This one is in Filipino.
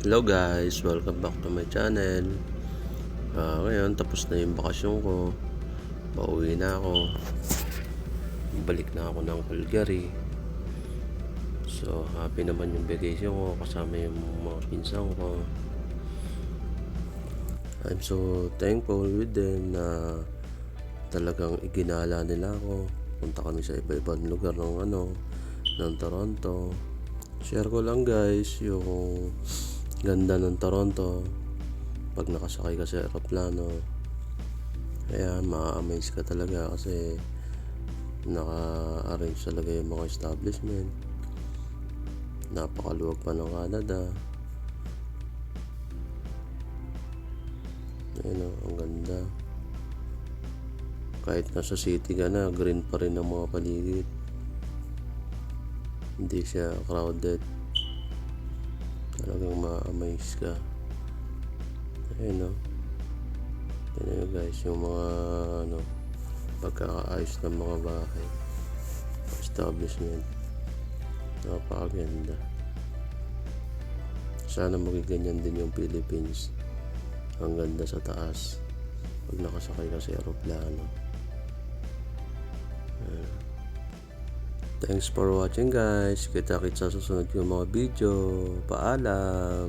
Hello guys, welcome back to my channel. Ah, ngayon tapos na yung bakasyon ko. Pauwi na ako. Balik na ako ng Calgary. So, happy naman yung vacation ko kasama yung mga pinsan ko. I'm so thankful with them na talagang iginala nila ako. Punta kami sa iba-ibang lugar ng ano, ng Toronto. Share ko lang guys yung ganda ng Toronto pag nakasakay ka sa aeroplano. Kaya ma-amaze ka talaga kasi naka-arrange talaga yung mga establishment. Napakaluwag pa ng Canada. Ayun o, ang ganda. Kahit nasa city ka na, green pa rin ang mga paligid. Hindi siya crowded. Talagang ma-amaze ka. Ayun o. Tignan nyo guys, yung mga ano, pagkakaayos ng mga bahay. Establishment. Napakaganda. Sana maging ganyan din yung Philippines. Ang ganda sa taas. Pag nakasakay ka sa aeroplano. Thanks for watching guys. Kita-kits sa susunod yung mga video. Paalam.